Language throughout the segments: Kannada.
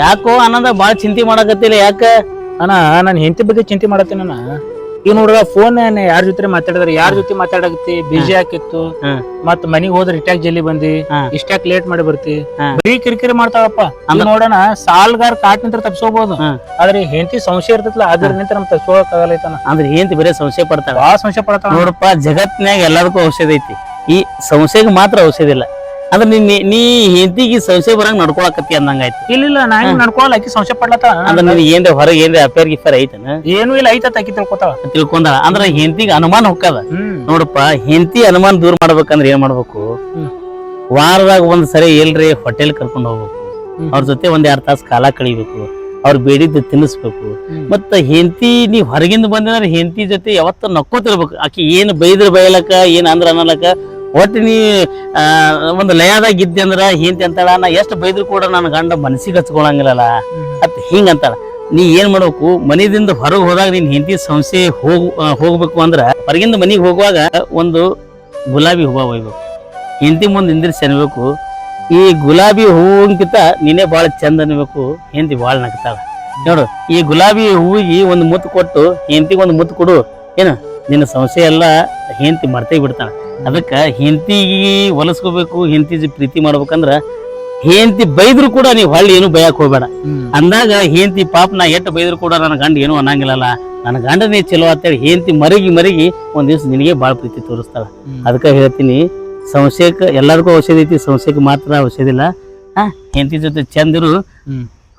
ಯಾಕೋ ಅನ್ನದ ಬಾಳ ಚಿಂತೆ ಮಾಡಕತ್ತಿಲ್ಲ ಯಾಕ? ಅಣ್ಣ ನಾನು ಹೆಂಡತಿ ಬಗ್ಗೆ ಚಿಂತೆ ಮಾಡತ್ತೀನಿ ಅಣ್ಣ. ಈಗ ನೋಡ್ರ ಫೋನ್ ಯಾರ ಜೊತೆ ಮಾತಾಡಿದ್ರೆ ಯಾರ ಜೊತೆ ಮಾತಾಡಕತ್ತಿ? ಬಿಜಿ ಹಾಕಿತ್ತು ಮತ್ತ ಮತ್ ಮನಿಗ್ ಹೋದ್ರ ಇಟ್ಯಾಕ್ ಜಲ್ಲಿ ಬಂದಿ ಇಷ್ಟಾಕ್ ಇಷ್ಟ್ಯಾಕ್ ಲೇಟ್ ಮಾಡಿ ಬರ್ತಿ. ಬರೀ ಕಿರಿಕಿರಿ ಮಾಡ್ತಾವಪ್ಪ ಅಂದ್ರ- ನೋಡೋಣ ಸಾಲ್ಗಾರ್ ಕಾಟ್ ನಿಂತ್ರ ತಪ್ಸೋಬಹುದು. ಆದ್ರೆ ಹೆಂಡತಿ ಸಂಶಯ ಇರ್ತೈತಲ್ಲ ಅದ್ರ ನಿಂತ ನಮ್ ತಪ್ಸೋಕ್ ಆಗಲ್ಲೈತನ ಅಂದ್ರೆ ಹೆಂತಿ ಬರೀ ಸಂಶಯ ಪಡ್ತಾವ ಆ ಸಂಶಯ ಪಡ್ತಾವ ನೋಡಪ್ಪ ಜಗತ್ನ್ಯಾಗ ಎಲ್ಲದಕ್ಕೂ ಔಷಧ ಐತಿ. ಈ ಸಂಶಯಕ್ಕೆ ಮಾತ್ರ ಔಷಧ ಇಲ್ಲ. ಅಂದ್ರೆ ನೀ ನೀ- ಹೆಂಡತಿಗೆ ಸಂಶಯ ಬರಂಗ್ ನಡ್ಕೊಳಕತ್ತಿ ಅಂದಂಗಾಯ್ತು. ಇಲ್ಲ ಇಲ್ಲ ನಾ ಹಿಂಗ್ ನಡ್ಕೊಳಲ್ಲ ಆಕಿ ಸಂಶಯ ಪಡ್ಲತ್ತ ಅಂದ್ರೆ ನೀನ್ ಏನ್ರ ಹೊರಗೆ ಏನ್ರ ಅಫೇರ್ ಗಿಫೇರ್ ಐತನ? ಏನು ಇಲ್ಲ ಐತ ಆಕಿ ತಿಳ್ಕೊತಾವ ತಿಳ್ಕೊಂಡಾಳ. ಅಂದ್ರೆ ಹೆಂಡತಿಗೆ ಅನುಮಾನ ಹೊಕ್ಕದ. ನೋಡಪ್ಪ ಹೆಂಡತಿ ಅನುಮಾನ ದೂರ ಮಾಡ್ಬೇಕಂದ್ರೆ ಏನ್ ಮಾಡ್ಬೇಕು. ವಾರದಾಗ ಒಂದ್ ಸರಿ ಎಲ್ರಿ ಹೋಟೆಲ್ ಕರ್ಕೊಂಡು ಹೋಗ್ಬೇಕು. ಅವ್ರ ಜೊತೆ ಒಂದ್ ಎರಡ್ ತಾಸು ಕಾಲ ಕಳಿಬೇಕು. ಅವ್ರ ಬೇಡಿದ್ದು ತಿನ್ನಿಸ್ಬೇಕು. ಮತ್ತ ಹೆಂಡತಿ ನೀವ್ ಹೊರಗಿಂದ ಬಂದ್ರೆ ಹೆಂಡತಿ ಜೊತೆ ಯಾವತ್ತ ನಕ್ಕೋತಿರ್ಬೇಕು. ಆಕಿ ಏನ್ ಬೈದ್ರ ಬೈಲಕ್ಕ ಏನ್ ಅಂದ್ರ ಅನ್ನಲಕ್ಕ ಒಟ್ಟು ನೀ ಒಂದು ಲಯದಾಗ ಇದ್ದೆ ಅಂದ್ರೆ ಹೆಂಡತಿ ಅಂತಾಳ, ನಾ ಎಷ್ಟು ಬೈದ್ರು ಕೂಡ ನನ್ನ ಗಂಡ ಮನಸ್ಸಿಗೆ ಹಚ್ಕೊಳಂಗಿಲ್ಲಲ್ಲ ಅತ್ ಹಿಂಗ ಅಂತಾಳ. ನೀ ಏನ್ ಮಾಡ್ಬೇಕು ಮನೆಯಿಂದ ಹೊರಗೆ ಹೋದಾಗ ನಿನ್ ಹೆಂಡತಿ ಸಂಸ್ಥೆ ಹೋಗ್ ಹೋಗ್ಬೇಕು ಅಂದ್ರ ಹೊರಗಿಂದ ಮನೆಗೆ ಹೋಗುವಾಗ ಒಂದು ಗುಲಾಬಿ ಹೂವು ಒಯ್ಬೇಕು. ಹೆಂಡತಿ ಮುಂದೆ ನಿಂದಿರ್ಸಿ ಅನ್ಬೇಕು, ಈ ಗುಲಾಬಿ ಹೂವಿನ್ಕಿಂತ ನೀನೇ ಬಾಳ ಚಂದ ಅನ್ಬೇಕು, ಹೆಂಡತಿ ಭಾಳ ನಗ್ತಾಳ. ನೋಡು, ಈ ಗುಲಾಬಿ ಹೂವಿಗೆ ಒಂದು ಮುತ್ತು ಕೊಟ್ಟು, ಹೆಂಡತಿಗೆ ಒಂದು ಮುತ್ತು ಕೊಡು, ಏನು, ನಿನ್ನ ಸಂಸ್ಥೆ ಎಲ್ಲ ಹೆಂಡತಿ ಮರ್ತೇ ಬಿಡ್ತಾಳ. ಅದಕ್ಕ ಹೆಂಡತಿಗೆ ಹೊಲಸ್ಕೋಬೇಕು ಹೆಂಡತಿ ಪ್ರೀತಿ ಮಾಡ್ಬೇಕಂದ್ರ ಹೆಂಡತಿ ಬೈದ್ರು ಕೂಡ ನೀವು ಹಳ್ಳಿ ಏನು ಬಯಕ್ ಹೋಗ್ಬೇಡ. ಅಂದಾಗ ಹೆಂಡತಿ ಪಾಪ ನಾ ಎಟ್ಟು ಬೈದ್ರು ಕೂಡ ನನ್ನ ಗಂಡ ಏನು ಅನ್ನಂಗಿಲ್ಲಲ್ಲ. ನನ್ನ ಗಂಡನೇ ಚಲೋ ಅಂತೇಳಿ ಹೆಂಡತಿ ಮರಗಿ ಮರಗಿ ಒಂದ್ ದಿವ್ಸ ನಿನಗೆ ಭಾಳ ಪ್ರೀತಿ ತೋರಿಸ್ತಾಳ. ಅದಕ್ಕೆ ಹೇಳ್ತೀನಿ ಸಂಶಯಕ್ಕೆ ಎಲ್ಲರಿಗೂ ಔಷಧಿ ಐತಿ ಸಂಶಯಕ್ಕೆ ಮಾತ್ರ ಔಷಧಿ ಇಲ್ಲ. ಹಾ ಹೆಂಡತಿ ಜೊತೆ ಚಂದಿರು.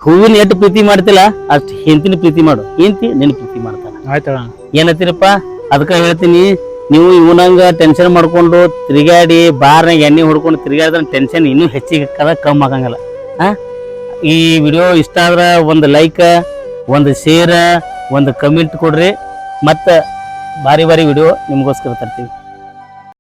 ಹೂವಿನ ಎಷ್ಟು ಪ್ರೀತಿ ಮಾಡ್ತಿಲ್ಲ ಅಷ್ಟು ಹೆಂಡತಿನ ಪ್ರೀತಿ ಮಾಡು. ಹೆಂಡತಿ ನಿನ್ನ ಪ್ರೀತಿ ಮಾಡ್ತಾಳ. ಏನತ್ತೀರಪ್ಪ? ಅದಕ್ಕೆ ಹೇಳ್ತೀನಿ ನೀವು ಇವನಂಗ ಟೆನ್ಷನ್ ಮಾಡ್ಕೊಂಡು ತಿರುಗಾಡಿ ಬಾರ್ನಾಗ ಎಣ್ಣೆ ಹೊಡ್ಕೊಂಡು ತಿರುಗಾಡಿದ್ರೆ ಟೆನ್ಷನ್ ಇನ್ನೂ ಹೆಚ್ಚಿಗೆ ಕಮ್ಮಿ ಆಗಂಗಿಲ್ಲ. ಈ ವಿಡಿಯೋ ಇಷ್ಟ ಆದ್ರೆ ಒಂದು ಲೈಕ್ ಒಂದು ಶೇರ್ ಒಂದು ಕಮೆಂಟ್ ಕೊಡ್ರಿ. ಮತ್ತು ಭಾರಿ ಭಾರಿ ವಿಡಿಯೋ ನಿಮಗೋಸ್ಕರ ತರ್ತೀವಿ.